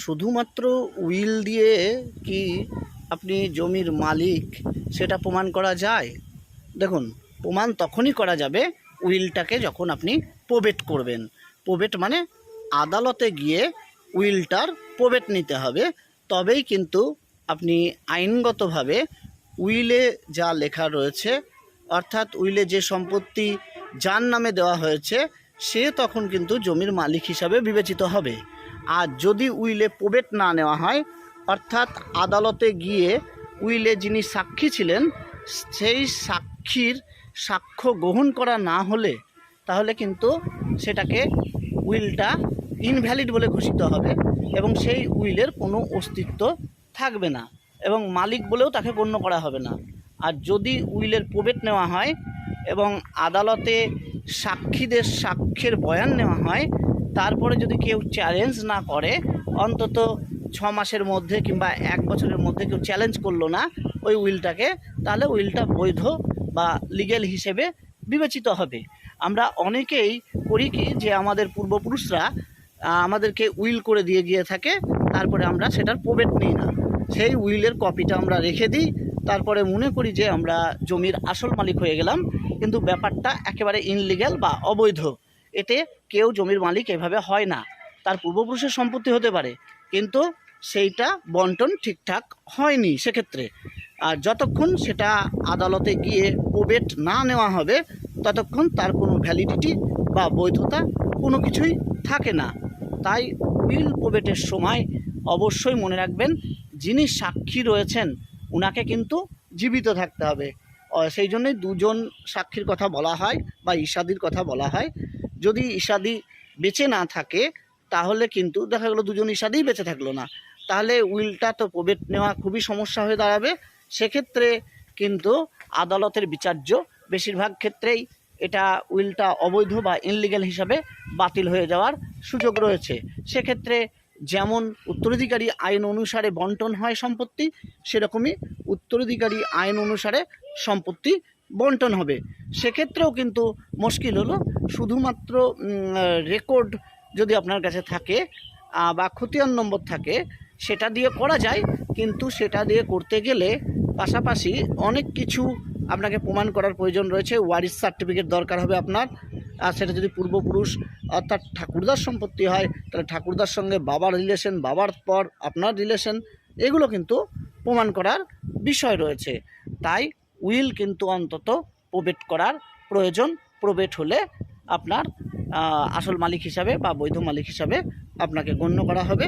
শুধুমাত্র উইল দিয়ে কি আপনি জমির মালিক সেটা প্রমাণ করা যায়? দেখুন, প্রমাণ তখনই করা যাবে উইলটাকে যখন আপনি প্রবেট করবেন। প্রবেট মানে আদালতে গিয়ে উইলটার প্রবেট নিতে হবে। তবেই কিন্তু আপনি আইনগতভাবে উইলে যা লেখা রয়েছে, অর্থাৎ উইলে যে সম্পত্তি যার নামে দেওয়া হয়েছে, সে তখন কিন্তু জমির মালিক হিসাবে বিবেচিত হবে। আর যদি উইলে প্রবেট না নেওয়া হয়, অর্থাৎ আদালতে গিয়ে উইলে যিনি সাক্ষী ছিলেন, সেই সাক্ষীর সাক্ষ্য গ্রহণ করা না হলে তাহলে কিন্তু সেটাকে উইলটা ইনভ্যালিড বলে ঘোষিত হবে এবং সেই উইলের কোনো অস্তিত্ব থাকবে না এবং মালিক বলেও তাকে গণ্য করা হবে না। আর যদি উইলের প্রবেট নেওয়া হয় এবং আদালতে সাক্ষীদের সাক্ষ্যের বয়ান নেওয়া হয় তারপরে যদি কেউ চ্যালেঞ্জ না করে, অন্তত ছ মাসের মধ্যে কিংবা এক বছরের মধ্যে কেউ চ্যালেঞ্জ করল না ওই উইলটাকে, তাহলে উইলটা বৈধ বা লিগেল হিসেবে বিবেচিত হবে। আমরা অনেকেই করি কি যে আমাদের পূর্বপুরুষরা আমাদেরকে উইল করে দিয়ে গিয়ে থাকে, তারপরে আমরা সেটার প্রবেট নিই না। সেই উইলের কপিটা আমরা রেখে দিই, তারপরে মনে করি যে আমরা জমির আসল মালিক হয়ে গেলাম, কিন্তু ব্যাপারটা একেবারে ইনলিগ্যাল বা অবৈধ। এতে কেউ জমির মালিক এভাবে হয় না। তার পূর্বপুরুষের সম্পত্তি হতে পারে, কিন্তু সেইটা বন্টন ঠিকঠাক হয়নি সেক্ষেত্রে। আর যতক্ষণ সেটা আদালতে গিয়ে প্রবেট না নেওয়া হবে, ততক্ষণ তার কোনো ভ্যালিডিটি বা বৈধতা কোনো কিছুই থাকে না। তাই উইল প্রবেটের সময় অবশ্যই মনে রাখবেন, যিনি সাক্ষী রয়েছেন, উনাকে কিন্তু জীবিত থাকতে হবে। সেই জন্যই দুজন সাক্ষীর কথা বলা হয় বা ইসাদির কথা বলা হয়। যদি ইসাদি বেঁচে না থাকে, তাহলে কিন্তু দেখা গেলো দুজন ইসাদিই বেঁচে থাকল না। তাহলে উইলটা তো প্রবেট নেওয়া খুবই সমস্যা হয়ে দাঁড়াবে। সেক্ষেত্রে কিন্তু আদালতের বিচার্য বেশিরভাগ ক্ষেত্রেই এটা উইলটা অবৈধ বা ইনলিগ্যাল হিসাবে বাতিল হয়ে যাওয়ার সুযোগ রয়েছে। সেক্ষেত্রে যেমন উত্তরাধিকারী আইন অনুসারে বন্টন হয় সম্পত্তি, সেরকমই উত্তরাধিকারী আইন অনুসারে সম্পত্তি বন্টন হবে। সেক্ষেত্রেও কিন্তু মুশকিল হলো। শুধুমাত্র রেকর্ড যদি আপনার কাছে থাকে বা খতিয়ান নম্বর থাকে, সেটা দিয়ে করা যায়। কিন্তু সেটা দিয়ে করতে গেলে পাশাপাশি অনেক কিছু আপনাকে প্রমাণ করার প্রয়োজন রয়েছে। ওয়ারিস সার্টিফিকেট দরকার হবে আপনার। আর সেটা যদি পূর্বপুরুষ, অর্থাৎ ঠাকুরদার সম্পত্তি হয়, তাহলে ঠাকুরদার সঙ্গে বাবার রিলেশন বাবার পর আপনার রিলেশন এগুলো কিন্তু প্রমাণ করার বিষয় রয়েছে। তাই উইল কিন্তু অন্তত প্রবেট করার প্রয়োজন, প্রবেট হলে আপনার আসল মালিক হিসাবে বা বৈধ মালিক হিসাবে আপনাকে গণ্য করা হবে।